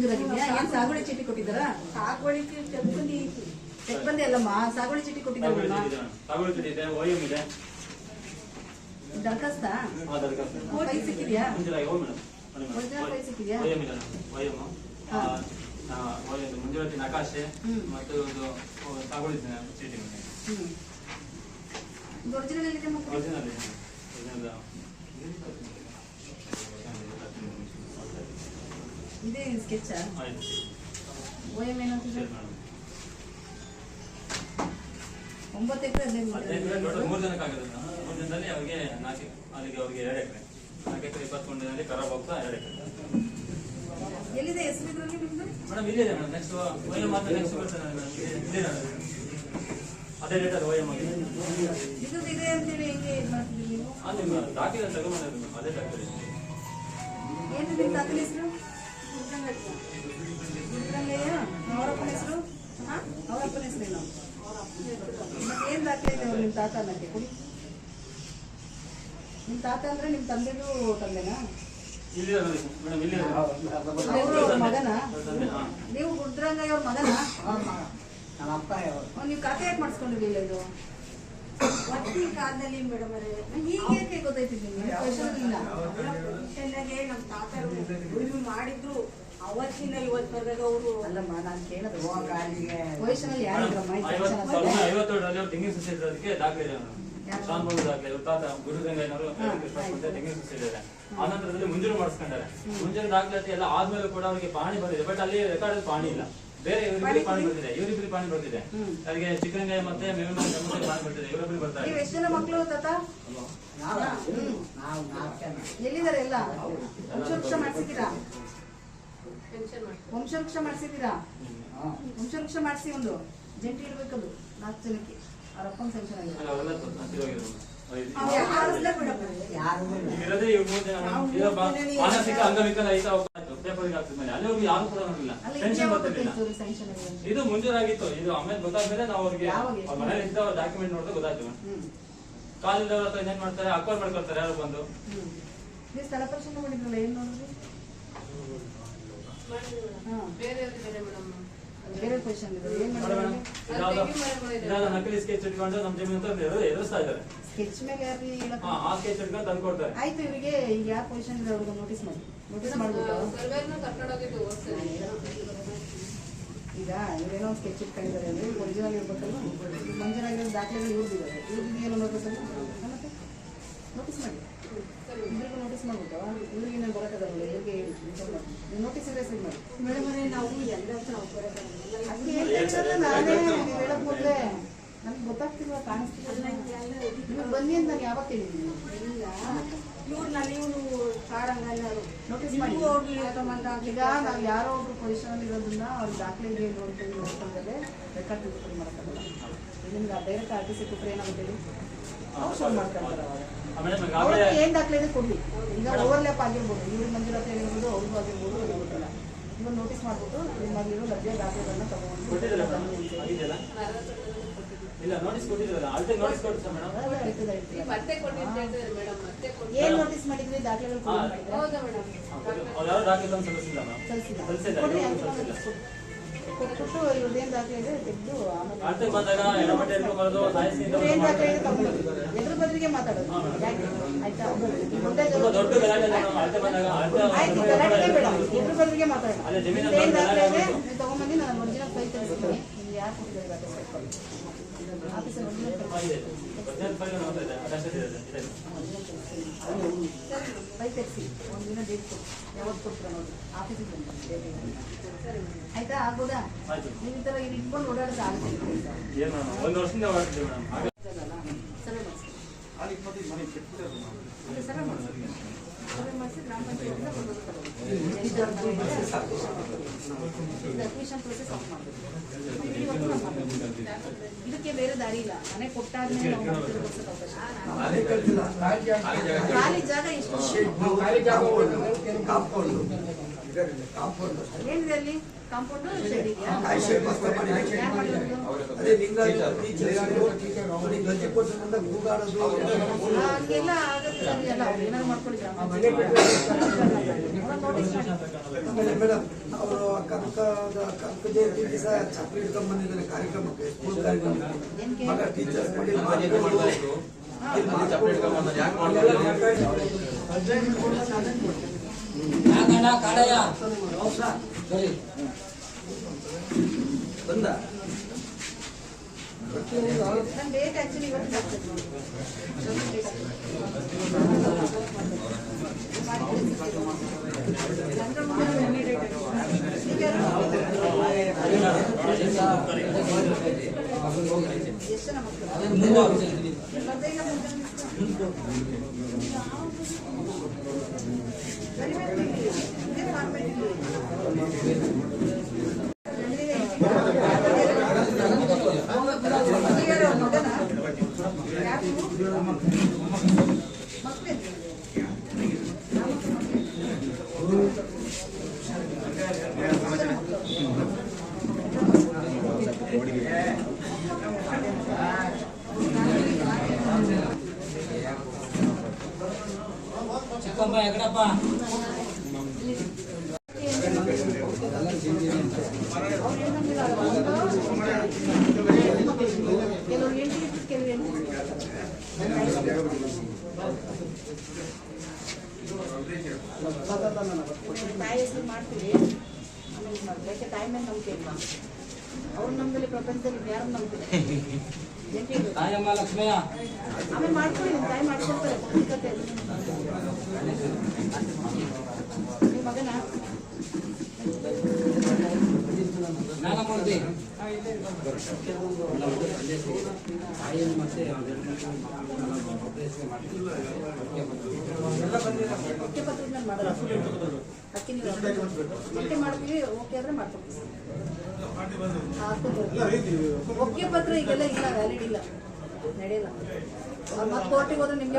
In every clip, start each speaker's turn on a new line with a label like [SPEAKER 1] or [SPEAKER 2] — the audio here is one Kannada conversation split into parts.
[SPEAKER 1] ಏನ್ ಸಾಗುವಳಿ ಚೀಟಿ ಕೊಟ್ಟಿದ್ದಾರಾ?
[SPEAKER 2] ಸಾಗುವಳಿ
[SPEAKER 1] ಚೆಕ್ ಬಂದೆ. ಅಲ್ಲಮ್ಮ ಸಾಗುವಳಿ ಚೀಟಿ ಕೊಟ್ಟಿದ್ದಾರಮ್ಮ.
[SPEAKER 3] ಸಾಗುವಳಿ ಚೀಟಿ ಇದೆ ಓಎಂ ಇದೆ
[SPEAKER 1] ದರಖಾಸ್ತ. ಕೈ ಸಿಕ್ಕಿದ್ಯಾ? ಕೈ ಸಿಕ್ಕಿದ್ಯಾ?
[SPEAKER 3] OM ಇದೆ ಓಎಂ ಮುಂಜಾನೆ ನಕಾಶೆ ಮತ್ತು ಸಾಗುವಳಿ ಚೀಟಿ
[SPEAKER 1] ಇದೆ ಒರಿಜಿನಲ್ ಇದು
[SPEAKER 3] ಒರಿಜಿನಲ್ ಇದೆ ಮೇಡಮ್.
[SPEAKER 1] ಇದೇ ಸ್ಕೆಚ್
[SPEAKER 3] ಆಯ್ತು.
[SPEAKER 1] ಓ ಎಂ ಏನಂತಿದೆ
[SPEAKER 3] ಸರಿ ಮೇಡಮ್.
[SPEAKER 1] ಒಂಬತ್ತು ಎಕರೆ
[SPEAKER 3] ಹದಿನೈದು ಮೂರು ಜನಕ್ಕೆ ಆಗಿದೆ. ಮೂರು ಜನದಲ್ಲಿ ಅವ್ರಿಗೆ ನಾಲ್ಕು ಅಲ್ಲಿಗೆ ಅವ್ರಿಗೆ ಎರಡು ಎಕರೆ. ನಾಲ್ಕು ಎಕರೆ ಇಪ್ಪತ್ತೊಂದು ಖರಾಬ್ ಹೋಗ್ತಾ ಎರಡು ಎಕರೆ.
[SPEAKER 1] ಎಲ್ಲಿದೆ ಹೆಸರು ಇದ್ರಲ್ಲಿ ನಿಮ್ದು?
[SPEAKER 3] ಮೇಡಮ್ ಇಲ್ಲಿದೆ ಮೇಡಮ್. ನೆಕ್ಸ್ಟ್ ಓಎಂ ಮಾತ್ರ ನೆಕ್ಸ್ಟ್ ಬರ್ತದೆ ಮೇಡಮ್. ಇದೆ ಅದೇ ಡೇಟಲ್ಲಿ ಓಎಂ ಆಗಿದೆ.
[SPEAKER 1] ಇದು ಇದೆ ಅಂತೇಳಿ ಹೆಂಗೆ ಇದು ಮಾಡ್ತಿದ್ರಿ ನೀವು?
[SPEAKER 3] ಅದು ನಿಮ್ಮ ದಾಖಲೆ ಅದೇ ದಾಖಲೆ
[SPEAKER 1] ಏನು ನಿಮ್ಮ ತಾತನ ಹೆಸರು? ಅವರಪ್ಪನ ಹೆಸರು? ಅವರಪ್ಪನ ಹೆಸರೇನು ಏನ್? ದಾಖಲೆ ಇದೆ ಅವ್ರು ನಿಮ್ಮ ತಾತ ಅನ್ನಕ್ಕೆ? ಕೊಡಿ. ನಿಮ್ಮ ತಾತ ಅಂದ್ರೆ ನಿಮ್ಮ ತಂದೆಗೂ ತಂದೆನಾ? ಅವರು ಮಗನಾ?
[SPEAKER 3] ತಂದೆ,
[SPEAKER 1] ನೀವು ರುದ್ರಂಗಯ್ಯ ಅವ್ರ ಮಗನಾ?
[SPEAKER 2] ನಮ್ಮ ಅಪ್ಪ
[SPEAKER 1] ಅವ್ರು ನೀವು ಖಾತೆ ಯಾಕೆ ಮಾಡಿಸ್ಕೊಂಡಿರ್ಲಿಲ್ಲ ಇದು?
[SPEAKER 2] ಒತ್ತಿ ಕಾಲದಲ್ಲಿ ಮೇಡಮ್ ಅವರೇ.
[SPEAKER 1] ಈಗ ನೀವು ಗೊತ್ತೈತಿದ್ ನಿಮ್ಗೆ? ಕ್ವಶನ್ ಇಲ್ಲ.
[SPEAKER 2] ನಮ್ಮ ತಾತರು ಉಳುಮೆ ಮಾಡಿದ್ರು. ಅವತ್ತಿನ ಇವತ್ತವರೆಗೆ ಅವರು
[SPEAKER 1] ಅಲ್ಲಮ್ಮ ನಾನು ಕೇಳೋದು ವಯಸ್ಸಿನಲ್ಲಿ ಅಲ್ಲಿ?
[SPEAKER 3] ಅವ್ರು ತೆಂಗಿನ ಸಸಿ ದಾಖಲೆ
[SPEAKER 1] ಯಾರು?
[SPEAKER 3] ತಾತ ಗುರುಗಂಗಯ್ಯನವರು ಕೃಷ್ಣಸ್ಪಂತ
[SPEAKER 1] ಆಯ್ತು.
[SPEAKER 3] ತೆಂಗಿನ ಸಸಿ ಆ ನಂತರದಲ್ಲಿ ಮುಂಜೂರು ಮಾಡಿಸ್ಕೊಂಡಾರೆ. ಮುಂಜೂರು ದಾಖಲಾತಿ ಎಲ್ಲ ಆದ್ಮೇಲೆ ಕೂಡ ಅವರಿಗೆ ಪಾಣಿ ಬಂದಿದೆ. ಬಟ್ ಅಲ್ಲಿ ರೆಕಾರ್ಡ್ ಪಾಣಿ ಇಲ್ಲ. ಬೇರೆ ಇವರಿಬ್ಬರಿಗೆ ಪಾಣಿ ಬರ್ತಿದೆ ಇವರಿಬ್ಬರಿಗೆ ಪಾಣಿ ಬರ್ತಿದೆ
[SPEAKER 1] ಅದಕ್ಕೆ
[SPEAKER 3] ಅವರಿಗೆ ಚಿಕ್ಕರಂಗಯ್ಯ ಮತ್ತೆ ಮೇವಿನ ಪಾಣಿ ಬರ್ತಿದೆ ಇವರೊಬ್ಬರಿಗೆ ಬರ್ತಾರೆ.
[SPEAKER 1] ನೀವು ಎಷ್ಟು ಜನ ಮಕ್ಕಳು ತಾತ?
[SPEAKER 2] ನಾವು ನಾಲ್ಕು ಜನ
[SPEAKER 1] ಎಲ್ಲಿದ್ದಾರೆ ಎಲ್ಲ? ವಂಶವೃಕ್ಷ ಮಾಡಿಸಿದ್ದೀರಾ? ವಂಶವೃಕ್ಷ ಮಾಡಿಸಿದ್ದೀರಾ. ವಂಶವೃಕ್ಷ ಮಾಡಿಸಿ ಒಂದು ಜಂಟಿ ಇರ್ಬೇಕದು ನಾಲ್ಕು ಜನಕ್ಕೆ. ಅವ್ರ ಅಪ್ಪನ
[SPEAKER 3] ಮಾನಸಿಕ ಅಂಗವಿಕಲ ಯಾರು ಕೂಡ ನೋಡಿಲ್ಲ
[SPEAKER 1] ಇದು
[SPEAKER 3] ಟೆನ್ಷನ್ ಬರ್ತಿರ್ಲಿಲ್ಲ
[SPEAKER 1] ಅಂತ?
[SPEAKER 3] ಇದು ಮುಂಜೂರಾಗಿತ್ತು. ಇದು ಆಮೇಲೆ ಗೊತ್ತಾದ್ಮೇಲೆ ನಾವು ಅವ್ರಿಗೆ
[SPEAKER 1] ಯಾವಾಗ?
[SPEAKER 3] ಮನೇಲಿ ಇದ್ದ ಡಾಕ್ಯುಮೆಂಟ್ ನೋಡಿದ್ರೆ ಗೊತ್ತಾಯ್ತು. ಕಾಲಿದ್ದವ್ರ ಹತ್ರ ಏನ್ ಮಾಡ್ತಾರೆ? ಅಕ್ವೈರ್ ಮಾಡ್ಕೊಳ್ತಾರೆ ಯಾರು ಬಂದು.
[SPEAKER 1] ನೀವು ಸ್ಥಳ ಪರಿಶೀಲನೆ ಮಾಡಿದ್ರಲ್ಲ ಏನ್ ನೋಡಿದ್ರಿ? ಬೇರೆ ಕ್ವಶನ್ ಇದೆ ಏನು
[SPEAKER 3] ನಕಲಿ ಸ್ಕೆಚ್ ಇಟ್ಕೊಂಡು ನಮ್ಮ ಜಮೀನು ಎದುರು- ಎದುರಿಸ್ತಾ ಇದ್ದಾರೆ
[SPEAKER 1] ಸ್ಕೆಚ್ ಮೇಲೆ ಯಾರು
[SPEAKER 3] ಹಾ ಆ ಸ್ಕೆಚ್ ಇಟ್ಕೊಂಡು ತಂದು ಕೊಡ್ತಾರೆ
[SPEAKER 1] ಆಯ್ತು ಇವರಿಗೆ ಈಗ ಯಾವ ಪೊಸಿಷನ್ ಇದೆ ಅವ್ರಿಗೆ ನೋಟಿಸ್ ಮಾಡಿ ನೋಟಿಸ್ ಮಾಡ್ಬಿಟ್ಟು ಈಗ ಇವರೇನೋ ಒಂದು ಸ್ಕೆಚ್ ಇಟ್ಕೊಂಡಿದ್ದಾರೆ ಅಂದ್ರೆ ಒರಿಜಿನಲ್ ಇರ್ಬೇಕಲ್ಲ ಮಂಜೂರಾಗಿರೋ ದಾಖಲೆಗಳು ಇವ್ರದಿದ್ದಾರೆ ಇವ್ರದ್ದು ಏನು ನೋಟಿಸ್ ಮತ್ತೆ ನೋಟಿಸ್ ಮಾಡಿ. ಇವ್ರಿಗೂ ನೋಟಿಸ್ ಮಾಡ್ಬಿಟ್ಟು ಇವ್ರಿಗೆ ಏನೇನು ಬರೋಕ್ಕದಾರಲ್ಲ ಇವ್ರಿಗೆ ಹೇಳಿ ನೋಟಿಸ್ ಇದ್ರೆ ಸರಿ ಮಾಡಿ
[SPEAKER 2] ನಾವು ಎಲ್ಲ
[SPEAKER 1] ಹೇಳ್ತಾ ಇರೋದು ನಾನೇ ನೀವು ಹೇಳಕ್ ಮೊದಲೇ ನಮ್ಗೆ ಕಾಣಿಸ್ತಿಲ್ಲ ಬನ್ನಿ ಅಂತ ನಾನು ಯಾವಾಗ ಹೇಳಿದ್ದೀನಿ
[SPEAKER 2] ಇವ್ರನ್ನ ನೀವು ಸಾರಂಗಲ್ಲರು
[SPEAKER 1] ನೋಟಿಸ್ ಮಾಡಿ ಈಗ ನಾವು ಯಾರೋ ಒಬ್ರು ಪೊಸಿಷನ್ ಇರೋದನ್ನ ಅವ್ರ ದಾಖಲೆಗೆ ನೋಡ್ಕೊಂಡು ನೋಡ್ಕೊಂಡ್ರೆ ರೆಕಾರ್ಡ್ ತಿಳ್ಕೊಂಡು ಮಾಡೋಕ್ಕಾಗಲ್ಲ. ಈಗ ನಿಮ್ಗೆ ಡೈರೆಕ್ಟ್ ಆರ್ ಟಿ ಸಿ ಕೊಟ್ಟರೆ ಏನಾಗುತ್ತೆ ಹೇಳಿ? ಅವ್ರು ಶೋ
[SPEAKER 3] ಮಾಡ್ತಾರೆ.
[SPEAKER 1] ಅವ್ರಿಗೆ
[SPEAKER 3] ಏನು
[SPEAKER 1] ಏನ್ ದಾಖಲೆ ಇದೆ ಕೊಡ್ಲಿ. ಈಗ ಓವರ್ಲ್ಯಾಪ್ ಆಗಿರ್ಬೋದು. ಇವ್ರಿಗೆ ಮಂಜೂರಾತಿ ಆಗಿರ್ಬೋದು ಅವ್ರಿಗೂ ಆಗಿರ್ಬೋದು ಗೊತ್ತಿಲ್ಲ. ಇವಾಗ ನೋಟಿಸ್ ಮಾಡ್ಬಿಟ್ಟು ನಿಮ್ಮಲ್ಲಿರೋ ಲಭ್ಯ ದಾಖಲೆಗಳನ್ನ ತಗೊಂಡು
[SPEAKER 3] ಇಲ್ಲ ನೋಟಿಸ್ ನೋಟಿಸ್ ಕೊಡ್ತಾ ಮೇಡಮ್
[SPEAKER 1] ಅದೇ ಇರ್ತದೆ, ಇರ್ತದೆ.
[SPEAKER 4] ಮತ್ತೆ ಕೊಟ್ಟಿದ್ದೆ ಮೇಡಮ್ ಮತ್ತೆ
[SPEAKER 1] ಏನ್ ನೋಟಿಸ್ ಮಾಡಿದ್ರಿ? ದಾಖಲೆಗಳು ಕೊಡಿ ಮಾಡಿದ್ರೆ
[SPEAKER 4] ಹೌದಾ ಮೇಡಮ್
[SPEAKER 3] ಅವ್ರು ಯಾರು ದಾಖಲೆ ಸಲ್ಲಿಸಿಲ್ಲ
[SPEAKER 1] ಸಲ್ಲಿಸಿಲ್ಲ.
[SPEAKER 3] ಸಲ್ಲಿಸಿಲ್ಲ
[SPEAKER 1] ಇದೆ ತೆಗೆದು ಆಮೇಲೆ
[SPEAKER 3] ಬಂದಾಗ ಎಡಮಟ್ಟೆ
[SPEAKER 1] ಏನ್ ದಾಖಲೆ ಇದೆ ತಗೊಂಡು ಎದ್ರ ಬದ್ರಿಗೆ ಮಾತಾಡೋದು. ಯಾಕೆ? ಆಯ್ತಾ? ದೊಡ್ಡ
[SPEAKER 3] ಗಲಾಟೆ ಬಂದಾಗ
[SPEAKER 1] ಆಯ್ತು ಬೇಡ.
[SPEAKER 3] ಜಮೀನು
[SPEAKER 1] ನಿಮ್ದು ಏನ್ ದಾಖಲೆ ಇದೆ ತಗೊಂಬಂದು ನಾನು ಯಾರು ಕೊಟ್ಟಿದ್ದಾರೆ ಆಫೀಸಲ್ಲಿ ಒರಿಜಿನಲ್
[SPEAKER 3] ಆಗಿದೆ ಹದಿನೈದು ಫೈಲ್ ಇದೆ ಅಟ್ಯಾಚ್ ಇದೆ ಇದೆ
[SPEAKER 1] ಫೈಲ್ ತೆಗಿಸಿ ಒಂದು ದಿನ ಡೇಟ್ ಕೊಡಿ ಯಾವತ್ತು ಕೊಡ್ತೀರಾ ನೋಡಿ ಆಫೀಸಿಗೆ ಇದೆ. ಆಯ್ತಾ
[SPEAKER 3] ಆಯ್ತು
[SPEAKER 1] ನೀವು ಈ ಥರ ಇಲ್ಲಿ ಇಟ್ಕೊಂಡು ಓಡಾಡೋದು ಆಗುತ್ತೆ
[SPEAKER 3] ಒಂದು ವರ್ಷದಿಂದ ಹೊರಟಿದ್ದೀವಿ ಮೇಡಮ್
[SPEAKER 1] ಸರ್ವೆ ಮಾಡಿಸಿ ಗ್ರಾಮ ಪ್ರೊಸೆಸ್ ಆಫ್ ಮಾಡಬೇಕು ಮಾಡ್ಬೇಕು. ಇದಕ್ಕೆ ಬೇರೆ ದಾರಿ ಇಲ್ಲ. ಮನೆ ಕೊಟ್ಟಾದ್ಮೇಲೆ ನಾವು ಮಾಡ್ತಿರೋ ಬಸ್ಸಕ್ಕೆ ಅವಕಾಶ ಇಲ್ಲ. ಖಾಲಿ ಜಾಗ ಎಷ್ಟು?
[SPEAKER 5] ಕಾಂಪೌಂಡ್.
[SPEAKER 1] ಏನಿದೆ ಅಲ್ಲಿ? ಕಾಂಪೌಂಡ್ ಶೆಡ್ ಇದೆಯಾ?
[SPEAKER 5] ಅದೇ ಕೂಗಾಡೋದು.
[SPEAKER 1] ಹಂಗೆಲ್ಲ ಆಗುತ್ತೆ ಏನಾದ್ರು ಮಾಡ್ಕೊಂಡಿದ್ರ
[SPEAKER 5] ಆಮೇಲೆ ಮೇಡಮ್ ಅವರು ಕನಕದ ಕನಕ ಜಯಂತಿ ದಿವಸ ಚಪ್ಪಲಿ ಹಿಡ್ಕೊಂಡ್ ಬಂದಿದ್ದಾರೆ ಕಾರ್ಯಕ್ರಮಕ್ಕೆ ಸ್ಕೂಲ್ ಕಾರ್ಯಕ್ರಮ ಮಗ ಟೀಚರ್ಸ್.
[SPEAKER 6] ಬಂದ
[SPEAKER 1] ಮುಂದೆ ಎಣ್ಣೆ date ಹಾಕಿ. ಈಗ ಎಷ್ಟು ಜನ ಮಕ್ಕಳು? ಬರ್ದೇ ಇಲ್ಲ ಮುಂದೆ ಬರಿಬೇಕು ಇಲ್ಲಿ. ಇದೇ format ಇಲ್ಲಿ. ಈಗಾರ ಮಗನ? ಯಾರು? ಮಕ್ಳು ಎಲ್ಲಿ?
[SPEAKER 7] ಚಿಕ್ಕಮ್ಮ ಎಗಡಪ್ಪ
[SPEAKER 1] ಕೆಲವ್ರು ಎಂಟು ಇಟ್ಟು ಕೆಲವ್ರು ಎಂಟು ತಾಯಿ ಹೆಸರು ಮಾಡ್ತೀವಿ ಆಮೇಲೆ ಇದು ಮಾಡ್ತೀವಿ. ಯಾಕೆ ತಾಯಿ ಮೇಲೆ ನಂಬಿಕೆ ಇಲ್ವಾ ಅವ್ರು ನಮ್ಮಲ್ಲಿ ಪ್ರಪಂಚದಲ್ಲಿ ಯಾರು ನಂಬ್ತಾರೆ ಎಂಟು ಇಡು.
[SPEAKER 7] ತಾಯಮ್ಮ ಲಕ್ಷ್ಮಯ್ಯ
[SPEAKER 1] ಆಮೇಲೆ ಮಾಡ್ಕೊಳ್ಳಿ ನಿಮ್ಮ ತಾಯಿ ಮಾಡ್ಕೊಡ್ತಾರೆ
[SPEAKER 7] ಮತ್ತೆ
[SPEAKER 1] ಮಾಡ್ತೀವಿ ಓಕೆ ಆದ್ರೆ ಮಾಡ್ತೀವಿ ಒಕ್ಕೆ ಪತ್ರ ಈಗೆಲ್ಲ ಇಲ್ಲ ವ್ಯಾಲಿಡ್ ಇಲ್ಲ ನಡೆಯಲ್ಲ ಮತ್ತೆ ಕೋರ್ಟಿಗೆ ಹೋದ್ರೆ ನಿಮಗೆ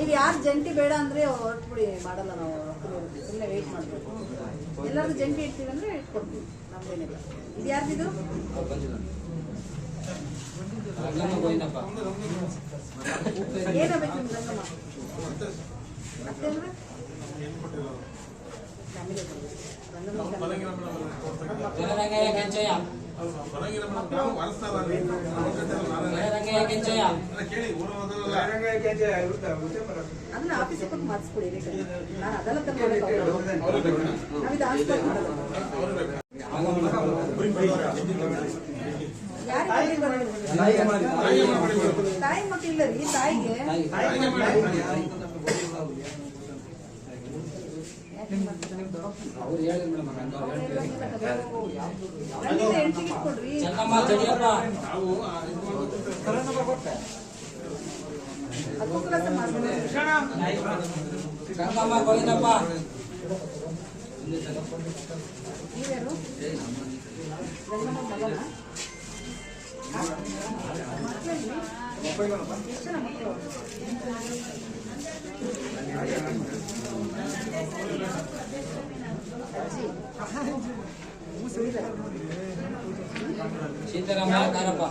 [SPEAKER 1] ಈಗ ಯಾರು ಜಂಟಿ ಬೇಡ ಅಂದ್ರೆ ಹೊರಟ್ಬಿಡಿ, ಮಾಡಲ್ಲ ನಾವು. ಸುಮ್ಮನೆ ವೇಟ್ ಮಾಡಬೇಕು. ಎಲ್ಲರೂ ಜಂಟಿ ಇಡ್ತೀವಿ ಅಂದ್ರೆ ಇಟ್ಕೊಡ್ತೀವಿ ನಮ್ದೇನಿಲ್ಲ. ಇದು ಯಾರ್ದಿದು
[SPEAKER 7] ರಂಗಮ್ಮ ಗೋವಿಂದಪ್ಪ
[SPEAKER 1] ಏನಾಗಬೇಕು ನಿಮ್ಗೆ ರಂಗಮ್ಮ ಮತ್ತೆ ಅಂದ್ರೆ ಫ್ಯಾಮಿಲಿ ರಂಗಮ್ಮ
[SPEAKER 7] ಜನರಂಗಯ್ಯ ಕೆಂಚಯ್ಯ ಜನರಂಗಯ್ಯ ಕೆಂಚಯ್ಯ
[SPEAKER 1] ಅದನ್ನ ಆಫೀಸಿಗೆ ಮಾಡಿಸ್ಕೊಡಿ ಬೇಕಾದ್ರೆ. ನಾನು ಹಾಸ್ಪಿಟಲ್ ಮಾಡೋದು. ಯಾರಿಗೆ? ತಾಯಿ ಮಕ್ಕಳಿಲ್ಲ ರೀ ತಾಯಿಗೆ. ಮಾಡ್ಬಿಡಿ.
[SPEAKER 7] ಗೋವಿಂದಪ್ಪ
[SPEAKER 1] ನೀವ್ಯಾರು? ರಂಗಮ್ಮ ಮಗನ?
[SPEAKER 7] ಸೀತಾರಾಮಯ್ಯ ಕಾರಪ್ಪ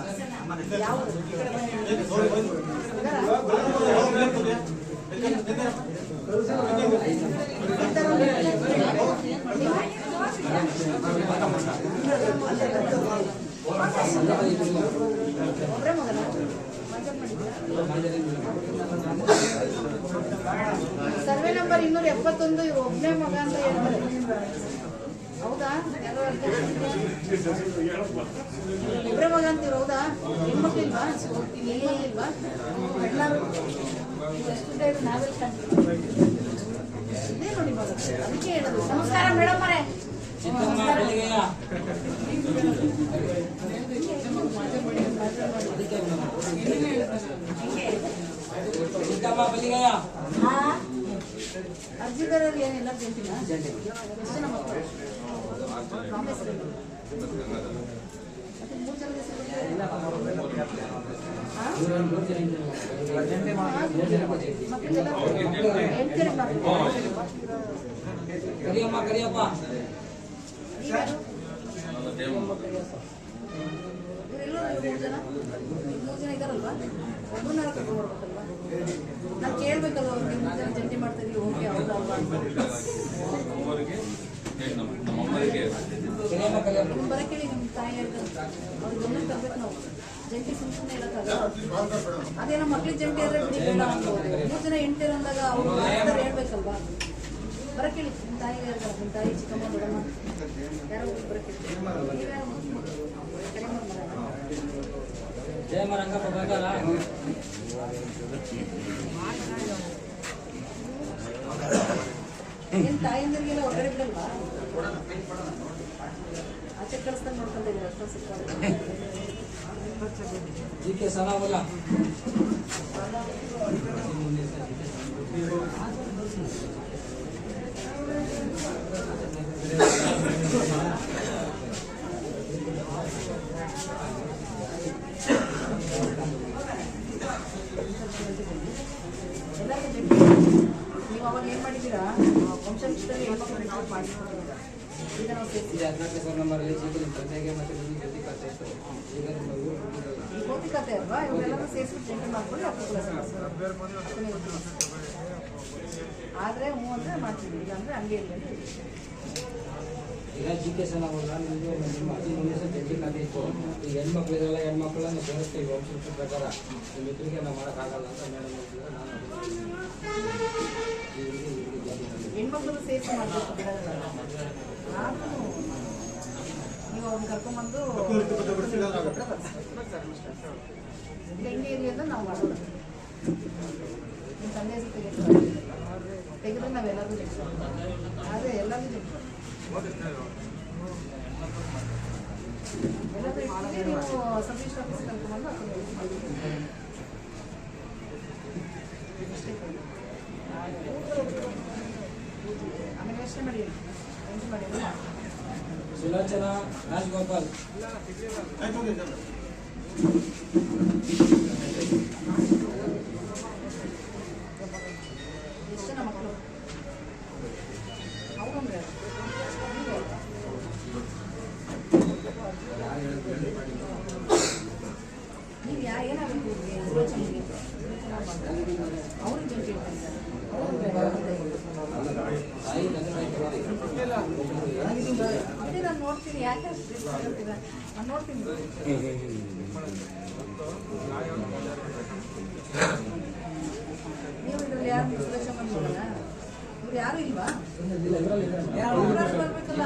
[SPEAKER 1] ಸರ್ವೆ ನಂಬರ್ ಇನ್ನೂರ ಎಪ್ಪತ್ತೊಂದು, ಇವ್ರು ಒಬ್ಬನೇ ಮಗ ಅಂತ ಹೇಳ್ತಾರೆ. ಹೌದಾ? ಮಗ ಅಂತೀರ ಹೌದಾ? ಹೆಣ್ಮಕ್ಳಿಲ್ವಾ? ಇಲ್ವಾ? ಅದಕ್ಕೆ ಹೇಳೋದು. ನಮಸ್ಕಾರ ಮೇಡಮ್ ಅವರೇ.
[SPEAKER 7] ಚಿಕ್ಕಮ್ಮ ಬೆಳಿಗ್ಗೆಯ ಚಿಕ್ಕಮ್ಮ ಬೆಳಿಗ್ಗೆಯ
[SPEAKER 1] ಹಾಯ್ ಮಕ್ಕಳು ಏನಿಲ್ಲ ಜಂಟಿನ
[SPEAKER 7] ಜಂಟಿ.
[SPEAKER 1] ಒಬ್ಬನ ಕರ್ಕೊಂಡು ಬರ್ಬೇಕಲ್ವಾ ನಾನು ಕೇಳ್ಬೇಕಲ್ವ ಅವ್ರಿಗೆ? ಮೂರು ಜನ ಜಂಟಿ ಮಾಡ್ತಾ ಇದೀವಿ ಓಕೆ ನಿಮ್ಮ ತಾಯಿ ಹೇಳ್ತಾರೆ. ಅವ್ರಿಗೆ ಗಮನ ತರ್ಬೇಕು ನಾವು. ಜಂಟಿ ಸುಮ್ ಸುಮ್ಮನೆ ಅದೇನೋ ಮಕ್ಳಿಗೆ ಜಂಟಿ ಆದ್ರೆ ಬಿಡಿ ಬೇಡ ಅನ್ಬೋದು ಮೂರು ಜನ ಹೆಂಡ್ತಿರು ಅಂದಾಗ ಅವರು ಹೇಳ್ಬೇಕಲ್ವಾ? ಬರಕ್ಕೆ ಹೇಳಿ ನಿಮ್ಮ ತಾಯಿ ಹೇಳ್ತಾರೆ ನಿಮ್ಮ ತಾಯಿ ಚಿಕ್ಕಮ್ಮ ದೊಡ್ಡಮ್ಮ. ಯಾರೋ ನೀವ್ಯಾರು?
[SPEAKER 7] ಬಂದಾರ?
[SPEAKER 1] ಏನ್ ತಾಯಂದಿರಿಗೆಲ್ಲ ಹೊರಗಡೆ ಬಿಡಲ್ವಾ? ಆಚೆ ಕಳಿಸ್ದಂಗೆ ನೋಡ್ಕೊಂತ ಇದ್ದೀರಾ? ಅಷ್ಟೊಂದು ಸಿಕ್ಕಾಗ
[SPEAKER 7] ಜಿ ಕೆ ಸಲಾಮುಲ್ಲ
[SPEAKER 1] ಎಲ್ಲರಿಗೂ ಜಂಟಿ ನೀವು ಅವಾಗ ಏನ್ ಮಾಡಿದ್ದೀರಾ ವಂಶವೃಕ್ಷದಲ್ಲಿ ಹೆಣ್ಮಕ್ಳು ರಿಪೋರ್ಟ್ ಮಾಡಿಕೊಂಡಿದ್ದೀರಾ ಈಗ ನಾವು ಸೇರ್ಸಿ
[SPEAKER 7] ಇದು ಹದಿನಾಲ್ಕು ಸಾವಿರ ನಂಬರ್ ಅಲ್ಲಿ ಜಿ ಕೆ ನಿಮ್ಮ ತಂದೆಗೆ ಮತ್ತೆ ನಿಮಗೆ ಜೊತೆ ಖರ್ಚು ಇತ್ತು ಈಗ ನಿಮ್ಮ ಊರು ಹುಟ್ಟಿದಲ್ಲ.
[SPEAKER 1] ಕತೆ ಅಲ್ವಾ ಇವರೆಲ್ಲರೂ ಸೇರಿಸಿ ಜಂಟಿ ಮಾಡ್ಕೊಂಡು ಅಪ್ಪ ಆದ್ರೆ ಹ್ಞೂ ಅಂದ್ರೆ ಮಾಡ್ತೀವಿ ಇಲ್ಲ ಅಂದ್ರೆ ಹಂಗೆ ಇಲ್ಲ.
[SPEAKER 7] ಈಗ ಜಿ ಕೆ ಸಲಾಮುಲ್ಲ ನಿಮಗೆ ನಿಮ್ಮ ಅತಿ ಮುಂದೆ ಖಾತೆ ಇತ್ತು ಈಗ ಹೆಣ್ಮಕ್ಳು ಇದ್ರಲ್ಲ ಹೆಣ್ಮಕ್ಳನ್ನ ಸೇರಿಸ್ತೀವಿ ವಂಶವೃಕ್ಷ ಪ್ರಕಾರ ನಿಮ್ಮ ಇಬ್ಬರಿಗೆ ನಾವು ಮಾಡೋಕ್ಕಾಗಲ್ಲ ಅಂತ ಮೇಡಮ್ ಹೇಳ್ತಿದ್ರು ನಾನು ಇವರಿಗೆ ಇವರಿಗೆ ಜಂಟಿ ಖಾತೆ
[SPEAKER 1] ಹೆಣ್ಮಕ್ಳು ಸೇರಿಸಿ ಮಾಡ್ಬೇಕು ಆದ್ರೂ ನೀವು ಅವ್ರನ್ನ ಕರ್ಕೊಂಬಂದು ಈಗ ಸರ್ ಇರಲಿ ಅಂದ್ರೆ ನಾವು ಮಾಡೋಣ ನಿಮ್ಮ ತಂದೆ ಹೆಸರು ತೆಗೆದು ತೆಗೆದ್ರೆ ನಾವೆಲ್ಲರಿಗೂ ಜಡ್ಜ್ ಆದರೆ ಎಲ್ಲರಿಗೂ ಎಲ್ಲರೂ ಇಟ್ಕೊಂಡು ನೀವು ಸಬ್ಮಿಷನ್ ಆಫೀಸ್ ಕರ್ಕೊಂಬಂದು ಹಾಕೊಂಡು ಅಷ್ಟೇ. ಆಮೇಲೆ ಯೋಚನೆ ಮಾಡಿ ಯೋಚನೆ ಮಾಡಿ ಎಲ್ಲ ಮಾಡಿ.
[SPEAKER 7] ಸುಲೋಚನಾ ರಾಜಗೋಪಾಲ್
[SPEAKER 1] ಎಷ್ಟು ಜನ ಮಕ್ಕಳು ಅವ್ರಂದ್ರೆ ನೀವು ಯಾ ಏನಾಗಬೇಕು ಯೋಚನೆಗೆ ಅವ್ರಿಗೆ ಜೊತೆ
[SPEAKER 7] ತಾಯಿ ತಂದೆ ತಾಯಿ ಕೊಡ್ತೀವಿ
[SPEAKER 1] ಅದೇ ನಾನು ನೋಡ್ತೀನಿ ಯಾಕೆ ಅಷ್ಟು risk ತಗೊಳ್ತೀರಾ? ನಾನು ನೋಡ್ತೀನಿ ನೀವು ಇದ್ರಲ್ಲಿ ಯಾರು ಸುರಕ್ಷಾ ಬಂದ್ಬಿಡಲ್ಲ ಇವ್ರು ಯಾರು ಇಲ್ವಾ ಇವ್ರಾದ್ರು ಬರ್ಬೇಕಲ್ಲ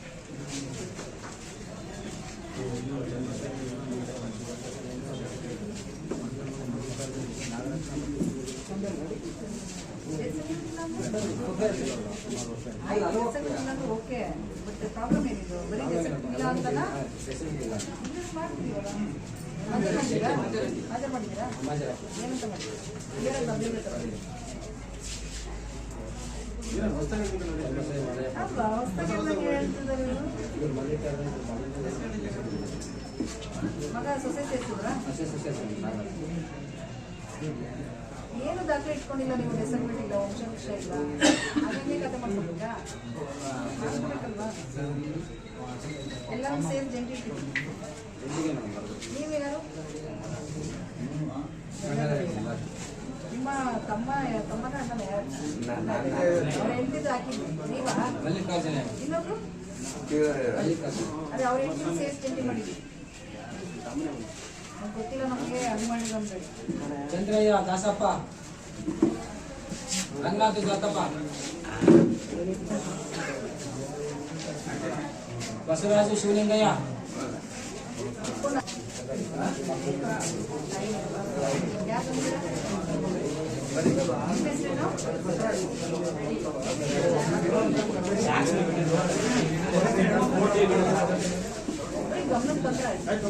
[SPEAKER 1] okay but problem ಏನಿದು ಬರೀ ಇಲ್ಲ ಮಗ ಸೊಸೆ ಸೇರಿಸಿದ್ರಾ
[SPEAKER 7] ಸೊಸೆ
[SPEAKER 1] ಏನು ದಾಖಲೆ ಇಟ್ಕೊಂಡಿಲ್ಲ ನೀವು ಡೆಸರ್ಟ್ ಇಲ್ಲ ವಂಶವೃಕ್ಷ ಇಲ್ಲ? ಅದನ್ನೇ ಕತೆ ಮಾಡ್ಕೊಬೇಕಾ ಮಾಡ್ಕೊಬೇಕಲ್ವಾ ಎಲ್ಲರೂ ಸೇರಿ ಜಂಟಿ
[SPEAKER 7] ನೀವು
[SPEAKER 1] ಯಾರು ನಿಮ್ಮ ತಮ್ಮ ತಮ್ಮನ ಅಣ್ಣನ ಯಾರು? ಅವ್ರ ಹೆಂಡತಿದ್ದು ಹಾಕಿದ್ವಿ. ನೀವಾ? ಇನ್ನೊಬ್ರು? ಅದೇ ಅವ್ರ ಹೆಂಡತಿ ಸೇರಿಸಿ ಜಂಟಿ ಮಾಡಿದ್ವಿ. ಗೊತ್ತಿಲ್ಲ ನಮಗೆ ಹಂಗೆ ಮಾಡಿದ್ರು ಅಂತ ಹೇಳಿ
[SPEAKER 7] ಚಂದ್ರಯ್ಯ ದಾಸಪ್ಪ ರಂಗನಾಥ ಜಾತಪ್ಪ ಬಸವರಾಜು ಶಿವಲಿಂಗಯ್ಯ
[SPEAKER 1] ಯಾರು ಬಂದಿಲ್ಲ? ನಿಮ್ಮ ಹೆಸರೇನು? ಒಬ್ರಿಗೆ ಗಮನಕ್ಕೆ ಬಂದ್ರೆ ಆಯ್ತು.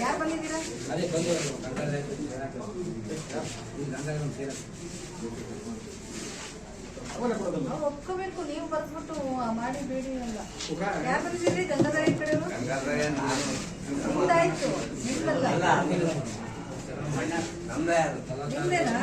[SPEAKER 1] ಯಾರು ಬಂದಿದ್ದೀರಾ?
[SPEAKER 7] ಅದೇ ಬಂದು
[SPEAKER 1] ಒಪ್ಕೋಬೇಕು. ನೀವು ಬರ್ಬಿಟ್ಟು ಮಾಡಿ ಬೇಡಿ ಅಲ್ಲ ಯಾರು ಬಂದಿದ್ದೀರಿ? ಗಂಗಾಧರ ಈ ಕಡೆ ನಿಮ್ದಲ್ಲ? ನಿಮ್ದೇನಾ?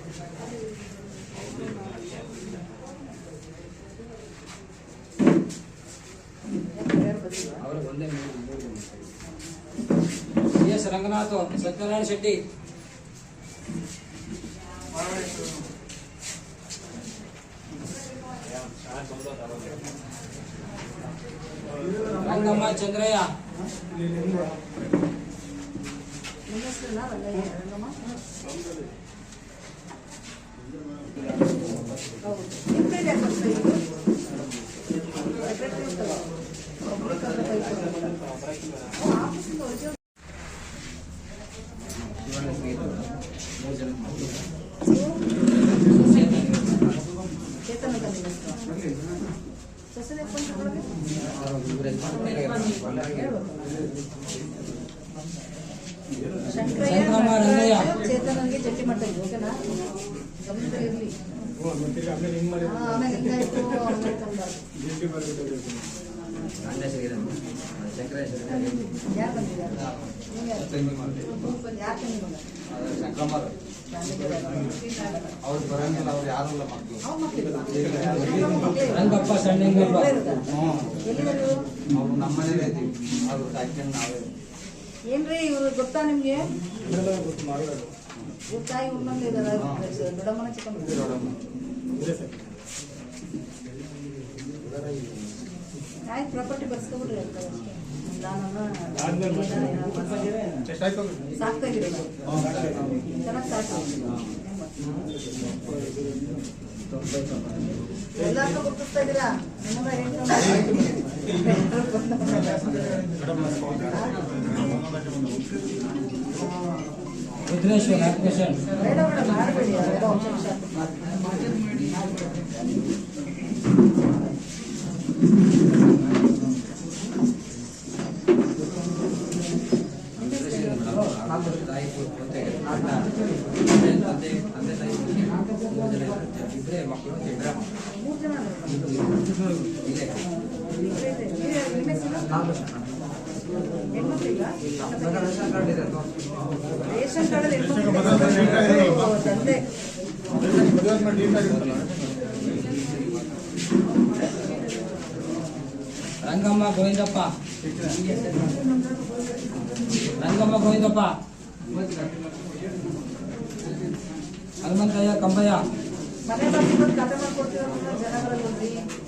[SPEAKER 7] ಸಿ ಎಸ್ ರಂಗನಾಥ್ ಸತ್ಯನಾರಾಯಣ ಶೆಟ್ಟಿ ರಂಗಮ್ಮ ಚಂದ್ರಯ್ಯ
[SPEAKER 1] ನಿಮ್ಮ ಹೆಸರಲ್ಲ ರಂಗಯ್ಯ ರಂಗಮ್ಮ ಹೌದು ನಿಮ್ಮ ಕೈಲಿ ಯಾಕೆ ಬರ್ತಾ ಇರೋದು? ಸೆಕ್ರೆಟರಿ ಇರ್ತಲ್ಲ. ಒಬ್ರಿಗೊಬ್ರು ಕೈ ಕೊಡೋದು. ಓ, ಆಫೀಸಿಂದ ಒರಿಜಿನಲ್
[SPEAKER 7] ಶಿವಣ್ಣ ಸ್ನೇಹಿತರು ಮೂರು ಜನ ಮಕ್ಕಳು
[SPEAKER 1] ಚೇತನ ಅಂತ ನಿಮ್ಮ ಹೆಸರು ಸೊಸೆ ಎತ್ಕೊಂಡು ಕೊಡೋದು? ಶಂಕರಯ್ಯ
[SPEAKER 7] ಶಂಕರಮ್ಮ, ರಂಗಯ್ಯ.
[SPEAKER 1] ನಟರಾಜು, ಚೇತನನಿಗೆ ಜಟ್ಟಿ ಮಾಡ್ತಾ ಇದ್ವಿ ಓಕೆನಾ ಗಮನದಲ್ಲಿ ಇರಲಿ ಆಮೇಲೆ ಹಿಂಗಾಯ್ತು ಆಮೇಲೆ ತಂದಾಯ್ತು. ಯಾರು ಬಂದಿದ್ದಾರೆ ನೀವು ಯಾರು ಯಾರು
[SPEAKER 7] ಶಂಕರಮ್ಮರು ಅವ್ರು ಬರಂಗಿಲ್ಲ ಅವ್ರು ಯಾರಲ್ಲ ಮಕ್ಕಳು. ರಂಗಪ್ಪ
[SPEAKER 1] ಇರೋದಾ?
[SPEAKER 7] ಹ್ಞೂ
[SPEAKER 1] ಇವರು?
[SPEAKER 7] ಅವ್ರು ನಮ್ಮನೇಲೆ ಇದ್ದೀವಿ
[SPEAKER 1] ಏನ್ರಿ ಇವ್ರು ಗೊತ್ತಾ ನಿಮ್ಗೆ ಇವ್ರ ಊರ್ನಲ್ಲಿ ಇದಾರ ದೊಡ್ಡಮ್ಮನ ಚಿಕ್ಕಮ್ಮ ಆಯ್ತು ಪ್ರಾಪರ್ಟಿ ಬರ್ಸ್ಕೊಬಿಡ್ರಿ ಅಂತ ಸಾಕ್ತಾ ಇದೀರಿ ಚೆನ್ನಾಗಿ
[SPEAKER 7] ಅಪ್ಲಿಕೇಶನ್
[SPEAKER 1] ಬೇಡ ಬೇಡ ಮಾಡಬೇಡಿ
[SPEAKER 7] ತಂದೆ ತಂದೆ ತಂದೆ ತಾಯಿ ಮೂರು ಜನ ಇದ್ದಾರೆ. ಇಬ್ಬರೇ ಮಕ್ಕಳು ಇಬ್ಬರೇ ಮಕ್ಕಳು
[SPEAKER 1] ಮೂರು ಜನ
[SPEAKER 7] ಇದೆ
[SPEAKER 1] ಇಬ್ಬರೇ ಇದೆ. ನೀವು ನಿಮ್ಮ ಹೆಸರು? ಹೆಣ್ಮಕ್ಳಿಗ? ರೇಷನ್ ಕಾರ್ಡ್ ತಂದೆ
[SPEAKER 7] ರಂಗಮ್ಮ ಗೋವಿಂದಪ್ಪ. ರಂಗಮ್ಮ ಗೋವಿಂದಪ್ಪ. ಹನುಮಂತಯ್ಯ ಕಂಬಯ್ಯ.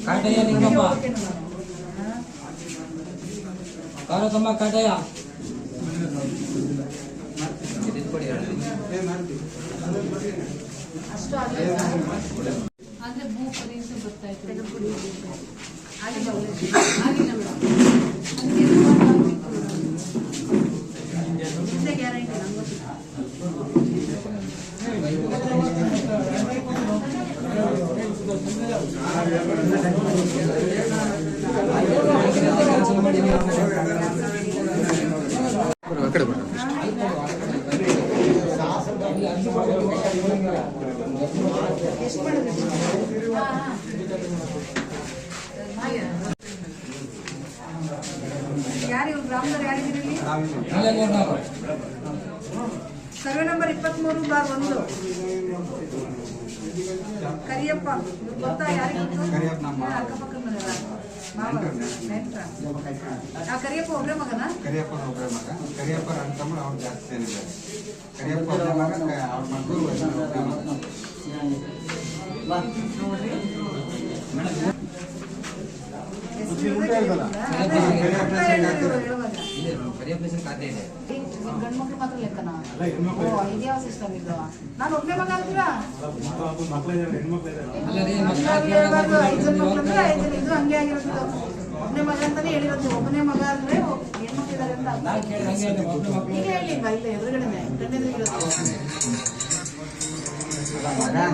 [SPEAKER 7] ಕಾಟಯ್ಯ ನಿಂಗಪ್ಪ? ಕಾರತಮ್ಮ ಕಾಟಯ್ಯ.
[SPEAKER 1] ಅಷ್ಟು ಆಗಲಿಲ್ಲ
[SPEAKER 8] ಅಂದ್ರೆ ಭೂ ಪರೀಕ್ಷೆ ಬರ್ತಾ ಇತ್ತು
[SPEAKER 1] ತೆಗೆದುಬಿಡಿ ಆಗಿಲ್ಲ ಒಳ್ಳೆದು.
[SPEAKER 8] ಆಗಿಲ್ಲ ಮೇಡಮ್ ಅದಕ್ಕೆ ರಿಪೋರ್ಟ್ ಆಗ್ಬೇಕು
[SPEAKER 1] ನಿಮ್ದೇ ಗ್ಯಾರಂಟಿ ನಂಗೆ ಕರಿಯಪ್ಪ ಒಬ್ಬರೇ ಮಗನ?
[SPEAKER 9] ಕರಿಯಪ್ಪನ ಒಬ್ಬರೇ ಮಗ. ಕರಿಯಪ್ಪ ನನ್ನ ತಮ್ಮ ಅವ್ರು ಜಾಸ್ತಿ ಏನಿದ್ದಾರೆ ಕರಿಯಪ್ಪ ಒಬ್ಬರೇ ಮಗ ಕ- ಅವ್ರ ಮಕ್ಕಳು ಒಬ್ಬರೇ
[SPEAKER 1] ಕರಿಯಪ್ಪ
[SPEAKER 7] ಖಾತೆ ಇದೆ.
[SPEAKER 1] ನಿಮ್ ಮಕ್ಳು ಮಾತ್ರ ಲೆಕ್ಕನ? ಇದ್ಯಾವ ಸಿಸ್ಟಮ್ ಇದು? ನಾನು ಒಬ್ಬನೇ ಮಗ ಅಂತೀರಾ? ಐದು ಜನ ಮಕ್ಳು ಅಂದ್ರೆ ಐದು ಜನ ಇದು ಹಂಗೆ ಆಗಿರೋದು. ಒಬ್ಬನೇ ಮಗ ಅಂತಾನೆ ಹೇಳಿರೋದು ಒಬ್ಬನೇ ಮಗ ಅಂದ್ರೆ ಹೆಣ್ಮಕ್ಳಿದ್ದಾರೆ ಅಂತ. ಅರ್ಥ.
[SPEAKER 7] ನಾನು ಕೇಳಿದ ಹಂಗೆ ಇದೆ, ಮಕ್ಳು ಮಕ್ಳು
[SPEAKER 1] ಈಗ ಹೇಳಿಲ್ವಾ ಇಲ್ಲ ಎದುರುಗಡೆನೆ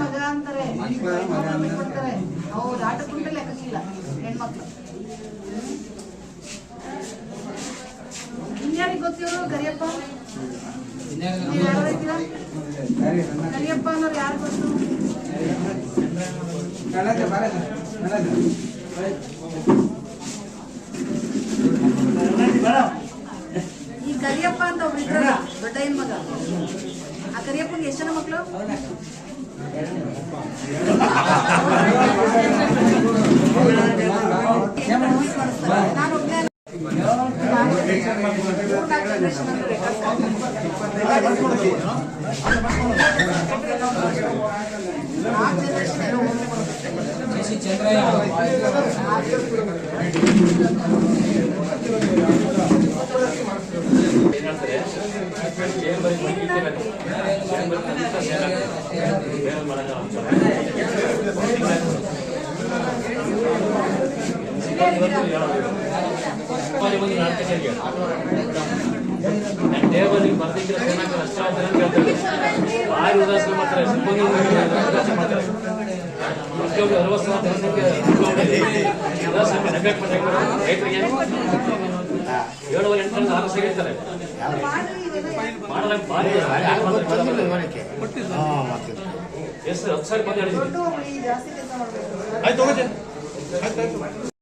[SPEAKER 1] ಮಗ. ಅಂತಾರೆ ಹೆಣ್ಮಕ್ಳು ಕೊಡ್ತಾರೆ. ಅವ್ರು ಆಟ ಕುಂಟೆ ಲೆಕ್ಕಕ್ಕಿಲ್ಲ ಹೆಣ್ಮಕ್ಳು. ಇನ್ಯಾರಿಗೆ ಗೊತ್ತಿವರು ಕರಿಯಪ್ಪ? ನೀವು ಕರಿಯಪ್ಪ ಅನ್ನೋರು ಯಾರು ಗೊತ್ತು? ಈ ಕರಿಯಪ್ಪ ಅಂತ ಒಬ್ರು ಇದ್ರಲ್ಲ, ದೊಡ್ಡ ಮಗ ಆ ಕರಿಯಪ್ಪಂಗೆ ಎಷ್ಟು ಜನ ಮಕ್ಕಳು ನಾನು
[SPEAKER 3] ಏನ್ ಹೇಳ್ತಾರೆ ಚೇಂಬರ್ ಬೇರೆ ಒಂದು ನಾಟಕ ಹೇಗೆ ಟೇಬಲ್ ಬರ್ತಿದ್ರೆ ಚೆನ್ನಾಗಿ ಅಷ್ಟ ಅಂತ ಕೇಳ್ತಾರೆ ಭಾರಿ ಉದಾಸೀನ ಮಾಡ್ತಾರೆ ಸಿಬ್ಬಂದಿ ಉದಾಸೀನ ರೈತರಿಗೆ ಏಳುವರೆ ಎಂಟರಿಂದ ಆರು ಸಿಗುತ್ತಾರೆ ಎಷ್ಟು ಹತ್ತು ಸಾವಿರ ಬಂದು ಹೇಳಿದ್ವಿ